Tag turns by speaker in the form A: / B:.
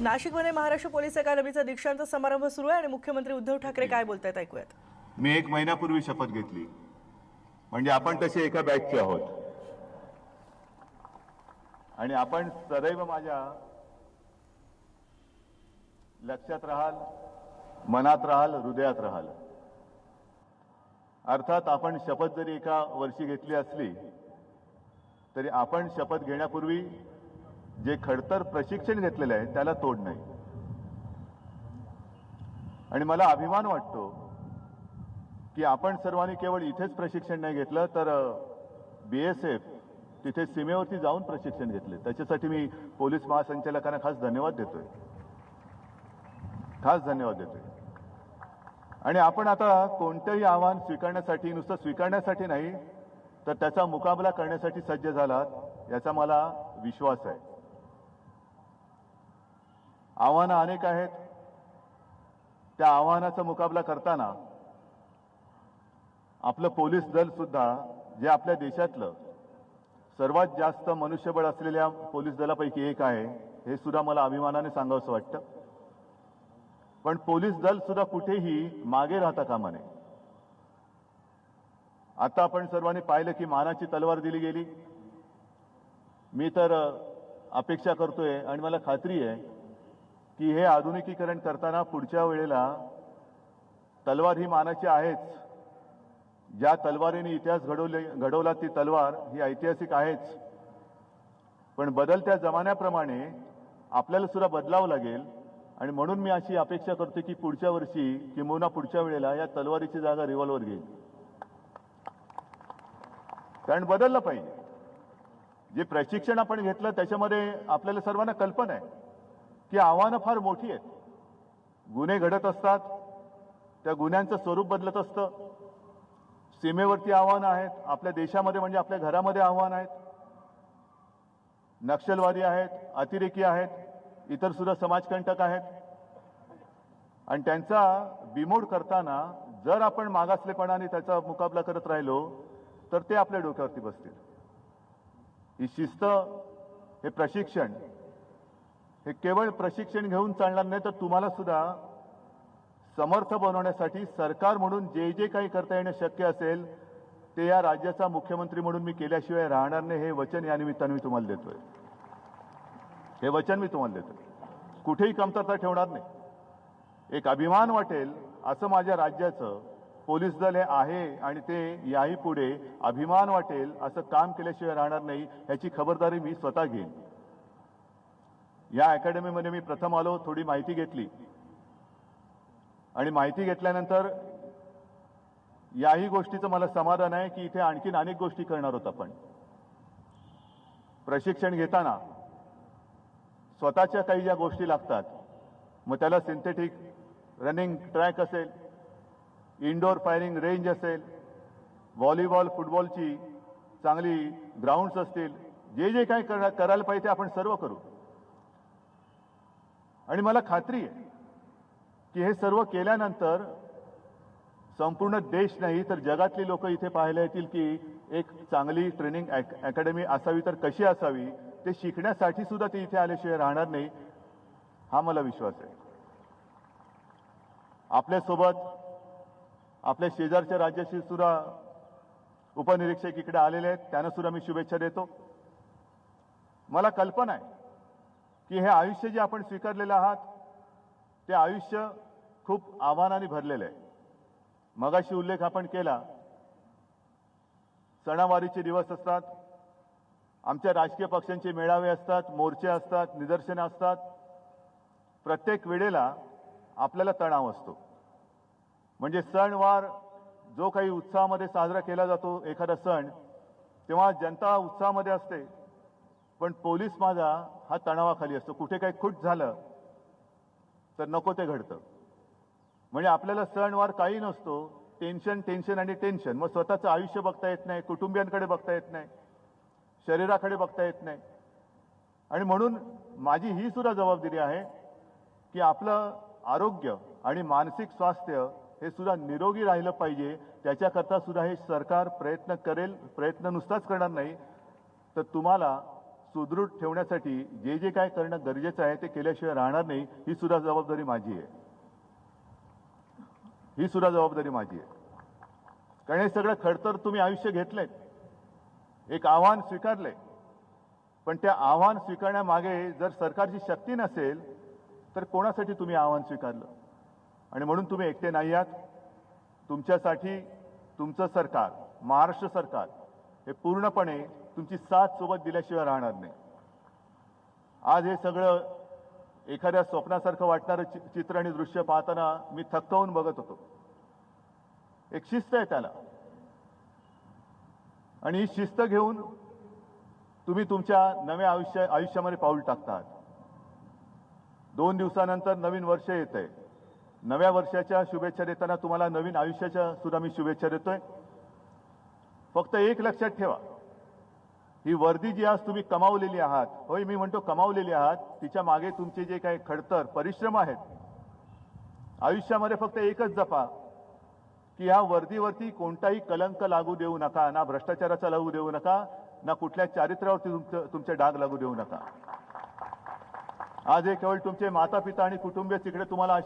A: नाशिकमध्ये महाराष्ट्र पोलीस अकादमीचा दीक्षांत समारंभ सुरू आहे आणि मुख्यमंत्री उद्धव ठाकरे काय बोलतायत ऐकूयात.
B: मी एक महिन्यापूर्वी शपथ घेतली. म्हणजे आपण तसे एका बॅचचे आहोत. आणि आपण सदैव माझ्या लक्षात राहाल मनात राहाल हृदयात राहाल. अर्थात आपण शपथ जरी एका वर्षी घेतली असली तरी आपण शपथ घेण्यापूर्वी जे खडतर प्रशिक्षण घेतलेलं आहे त्याला तोड नाही. आणि मला अभिमान वाटतो की आपण सर्वांनी केवळ इथेच प्रशिक्षण नाही घेतलं तर बी एस एफ तिथे सीमेवरती जाऊन प्रशिक्षण घेतले. त्याच्यासाठी मी पोलीस महासंचालकांना खास धन्यवाद देतोय. खास धन्यवाद देतोय. आणि आपण आता कोणतंही आव्हान स्वीकारण्यासाठी नुसतं स्वीकारण्यासाठी नाही तर त्याचा मुकाबला करण्यासाठी सज्ज झालात याचा मला विश्वास आहे. आव्हानं अनेक आहेत. त्या आव्हानाचा मुकाबला करताना आपलं पोलीस दल सुद्धा जे आपल्या देशातलं सर्वात जास्त मनुष्यबळ असलेल्या पोलीस दलापैकी एक आहे हे सुद्धा मला अभिमानाने सांगावंसं वाटतं. पण पोलीस दल सुद्धा कुठेही मागे राहता कामा नये. आता आपण सर्वांनी पाहिलं की मानाची तलवार दिली गेली. मी तर अपेक्षा करतोय आणि मला खात्री आहे की हे आधुनिकीकरण करताना पुढच्या वेळेला तलवार ही मानाची आहेच. ज्या तलवारीने इतिहास घडवले घडवला ती तलवार ही ऐतिहासिक आहेच. पण बदलत्या जमान्याप्रमाणे आपल्याला सुद्धा बदलावं लागेल. आणि म्हणून मी अशी अपेक्षा करतो की पुढच्या वर्षी किंबहुना पुढच्या वेळेला या तलवारीची जागा रिव्हॉल्वर घेईल. कारण बदललं पाहिजे. जे प्रशिक्षण आपण घेतलं त्याच्यामध्ये आपल्याला सर्वांना कल्पना आहे. की आव्हानं फार मोठी आहेत. गुन्हे घडत असतात त्या गुन्ह्यांचं स्वरूप बदलत असतं. सीमेवरती आव्हानं आहेत आपल्या देशामध्ये म्हणजे आपल्या घरामध्ये आव्हानं आहेत. नक्षलवादी आहेत अतिरेकी आहेत इतर सुद्धा समाजकंटक आहेत. आणि त्यांचा बिमोड करताना जर आपण मागासलेपणाने त्याचा मुकाबला करत राहिलो तर ते आपल्या डोक्यावरती बसतील. ही शिस्त हे प्रशिक्षण हे केवळ प्रशिक्षण घेऊन चालणार नाही तर तुम्हाला सुद्धा समर्थ बनवण्यासाठी सरकार म्हणून जे जे काही करता येणं शक्य असेल ते या राज्याचा मुख्यमंत्री म्हणून मी केल्याशिवाय राहणार नाही. हे वचन या निमित्तानं मी तुम्हाला देतोय. हे वचन मी तुम्हाला देतोय. कुठेही कमतरता ठेवणार नाही. एक अभिमान वाटेल असं माझ्या राज्याचं पोलीस दल हे आहे आणि ते याही पुढे अभिमान वाटेल असं काम केल्याशिवाय राहणार नाही याची खबरदारी मी स्वतः घेईन. या अकॅडमीमध्ये मी प्रथम आलो थोडी माहिती घेतली. आणि माहिती घेतल्यानंतर याही गोष्टीचं मला समाधान आहे की इथे आणखीन अनेक गोष्टी करणार होत आपण. प्रशिक्षण घेताना स्वतःच्या काही ज्या गोष्टी लागतात मग त्याला सिंथेटिक रनिंग ट्रॅक असेल इनडोअर फायरिंग रेंज असेल व्हॉलीबॉल फुटबॉलची चांगली ग्राउंड्स असतील जे जे काही करायला पाहिजे ते आपण सर्व करू. आणि मला खात्री आहे की हे सर्व केल्यानंतर संपूर्ण देश नाही तर जगातली लोक इथे पाहायला येतील की एक चांगली ट्रेनिंग अकॅडमी असावी तर कशी असावी ते शिकण्यासाठी सुद्धा ते इथे आल्याशिवाय राहणार नाही हा मला विश्वास आहे. आपल्यासोबत आपल्या शेजारच्या राज्याशी सुद्धा उपनिरीक्षक इकडे आलेले आहेत त्यांना सुद्धा मी शुभेच्छा देतो. मला कल्पना आहे की हे आयुष्य जे आपण स्वीकारलेलं आहात ते आयुष्य खूप आव्हानाने भरलेलं आहे. मगाशी उल्लेख आपण केला सणावारीचे दिवस असतात आमच्या राजकीय पक्षांचे मेळावे असतात मोर्चे असतात निदर्शनं असतात. प्रत्येक वेळेला आपल्याला तणाव असतो. म्हणजे सणवार जो काही उत्साहामध्ये साजरा केला जातो एखादा सण तेव्हा जनता उत्साहामध्ये असते. पण पोलीस माझा हा तणावाखाली असतो. कुठे काही खुट झालं तर नको ते घडतं. म्हणजे आपल्याला सणवार काही नसतो. टेन्शन टेन्शन आणि टेन्शन. मग स्वतःचं आयुष्य बघता येत नाही कुटुंबियांकडे बघता येत नाही शरीराकडे बघता येत नाही. आणि म्हणून माझी ही सुद्धा जबाबदारी आहे की आपलं आरोग्य आणि मानसिक स्वास्थ्य हे सुद्धा निरोगी राहिलं पाहिजे. त्याच्याकरता सुद्धा हे सरकार प्रयत्न करेल. प्रयत्न नुसताच करणार नाही. तर तुम्हाला सुदृढ ठेवण्यासाठी जे जे काय करणं गरजेचं आहे ते केल्याशिवाय राहणार नाही ही सुद्धा जबाबदारी माझी आहे. ही सुद्धा जबाबदारी माझी आहे. कारण हे सगळं खडतर तुम्ही आयुष्य घेतलंय. एक आव्हान स्वीकारलंय. पण त्या आव्हान स्वीकारण्यामागे जर सरकारची शक्ती नसेल तर कोणासाठी तुम्ही आव्हान स्वीकारलं? आणि म्हणून तुम्ही एकटे नाही आहात. तुमच्यासाठी तुमचं सरकार महाराष्ट्र सरकार हे पूर्णपणे तुमची साथ सोबत दिल्याशिवाय राहणार नाही. आज हे सगळं एखाद्या स्वप्नासारखं वाटणारं चि- चित्र आणि दृश्य पाहताना मी थक्कावून बघत होतो. एक शिस्त आहे त्याला. आणि ही शिस्त घेऊन तुम्ही तुमच्या नव्या आयुष्य आयुष्यामध्ये पाऊल टाकतात. दोन दिवसानंतर नवीन वर्ष येत आहे नव्या वर्षाच्या शुभेच्छा देताना तुम्हाला नवीन आयुष्याच्या सुद्धा मी शुभेच्छा देतोय. फक्त एक लक्षात ठेवा. ही वर्दी जी आज तुम्ही कमावलेली आहात होय मी म्हणतो कमावलेली आहात तिच्यामागे तुमचे जे काही खडतर परिश्रम आहेत आयुष्यामध्ये फक्त एकच जपा की ह्या वर्दीवरती कोणताही कलंक लागू देऊ नका ना भ्रष्टाचाराचा लागू देऊ नका ना कुठल्या चारित्र्यावरती तुमचं तुमचे डाग लागू देऊ नका. आज हे केवळ तुमचे माता पिता आणि कुटुंबीय तिकडे तुम्हाला